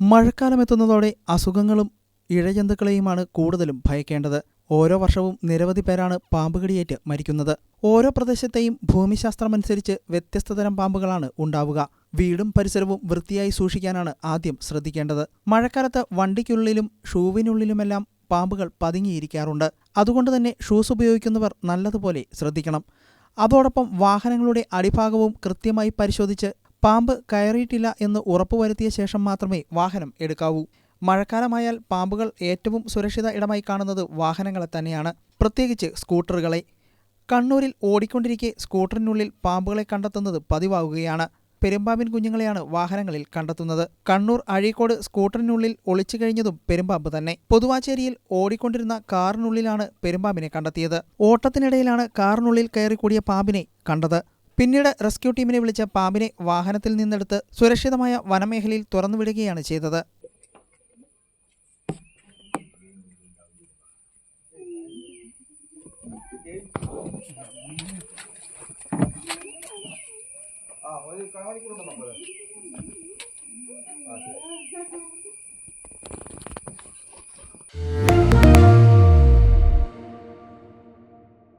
മഴക്കാലമെത്തുന്നതോടെ അസുഖങ്ങളും ഇഴജന്തുക്കളെയുമാണ് കൂടുതലും ഭയക്കേണ്ടത്. ഓരോ വർഷവും നിരവധി പേരാണ് പാമ്പുകടിയേറ്റ് മരിക്കുന്നത്. ഓരോ പ്രദേശത്തെയും ഭൂമിശാസ്ത്രമനുസരിച്ച് വ്യത്യസ്ത തരം പാമ്പുകളാണ് ഉണ്ടാവുക. വീടും പരിസരവും വൃത്തിയായി സൂക്ഷിക്കാനാണ് ആദ്യം ശ്രദ്ധിക്കേണ്ടത്. മഴക്കാലത്ത് വണ്ടിക്കുള്ളിലും ഷൂവിനുള്ളിലുമെല്ലാം പാമ്പുകൾ പതുങ്ങിയിരിക്കാറുണ്ട്. അതുകൊണ്ട് തന്നെ ഷൂസ് ഉപയോഗിക്കുന്നവർ നല്ലതുപോലെ ശ്രദ്ധിക്കണം. അതോടൊപ്പം വാഹനങ്ങളുടെ അടിഭാഗവും കൃത്യമായി പരിശോധിച്ച് പാമ്പ് കയറിയിട്ടില്ല എന്ന് ഉറപ്പുവരുത്തിയ ശേഷം മാത്രമേ വാഹനം എടുക്കാവൂ. മഴക്കാലമായാൽ പാമ്പുകൾ ഏറ്റവും സുരക്ഷിത ഇടമായി കാണുന്നത് വാഹനങ്ങളെ തന്നെയാണ്. പ്രത്യേകിച്ച് സ്കൂട്ടറുകളെ. കണ്ണൂരിൽ ഓടിക്കൊണ്ടിരിക്കെ സ്കൂട്ടറിനുള്ളിൽ പാമ്പുകളെ കണ്ടെത്തുന്നത് പതിവാകുകയാണ്. പെരുമ്പാമ്പിൻ കുഞ്ഞുങ്ങളെയാണ് വാഹനങ്ങളിൽ കണ്ടെത്തുന്നത്. കണ്ണൂർ അഴീക്കോട് സ്കൂട്ടറിനുള്ളിൽ ഒളിച്ചു കഴിഞ്ഞതും പെരുമ്പാമ്പ് തന്നെ. പൊതുവാച്ചേരിയിൽ ഓടിക്കൊണ്ടിരുന്ന കാറിനുള്ളിലാണ് പെരുമ്പാമ്പിനെ കണ്ടെത്തിയത്. ഓട്ടത്തിനിടയിലാണ് കാറിനുള്ളിൽ കയറിക്കൂടിയ പാമ്പിനെ കണ്ടത്. പിന്നീട് റെസ്ക്യൂ ടീമിനെ വിളിച്ച പാമ്പിനെ വാഹനത്തിൽ നിന്നെടുത്ത് സുരക്ഷിതമായ വനമേഖലയിൽ തുറന്നുവിടുകയാണ് ചെയ്തത്. ആ ഒരു കാണിക്കുന്നുണ്ടോ